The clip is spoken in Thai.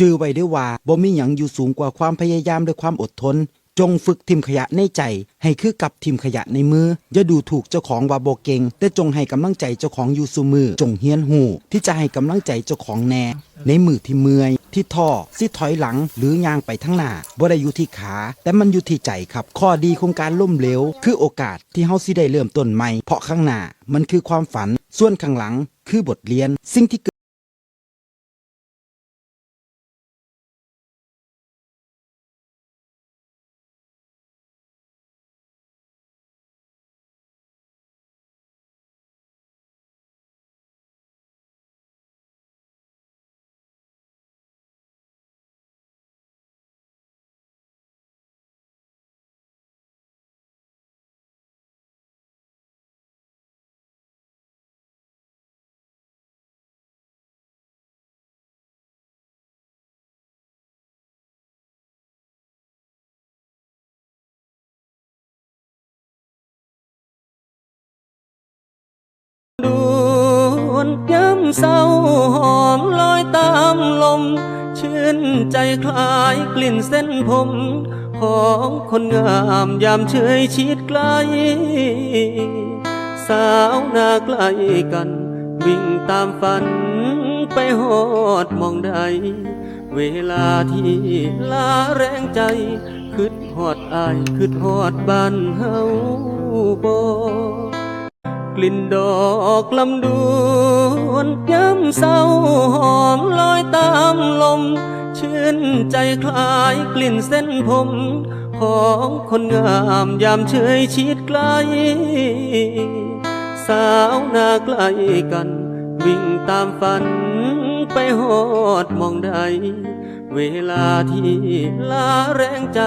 จือไว้ด้วยว่าบ่มีหยังอยู่สูงกว่าความพยายามและความอดทน จงฝึกทิมขยะในใจ ให้คือกับทิมขยะในมือ อย่าดูถูกเจ้าของว่าบ่เก่ง แต่จงให้กำลังใจเจ้าของอยู่ซุมือ จงเฮียนหูที่จะให้กำลังใจเจ้าของแน่ ในมือที่เมื่อย ที่ท้อสิถอยหลังหรือย่างไปทั้งหน้าบ่ได้อยู่ที่ขา แต่มันอยู่ที่ใจครับ ข้อดีของการล้มเหลวคือโอกาสที่เฮาสิได้เริ่มต้นใหม่เพราะข้างหน้ามันคือความฝัน ส่วนข้างหลังคือบทเรียนสิ่งที่ เศร้าหอมลอยตามลม ชื่นใจคลายกลิ่นเส้นผม ของคนงามยามเชยชิดไกล สาวหน้าใกล้กัน วิ่งตามฝันไปหอดมองใด เวลาที่ลาแรงใจคืดหอดอายคืดหอดบ้านเฮาบ่ กลิ่นดอกลำดวนย้ำเศร้าหอมลอยตามลม ชื่นใจคล้ายกลิ่นเส้นผม ของคนงามยามเชยชิดไกล สาวนาใกล้กัน วิ่งตามฝันไปหอดมองใด เวลาที่ลาแรงใจ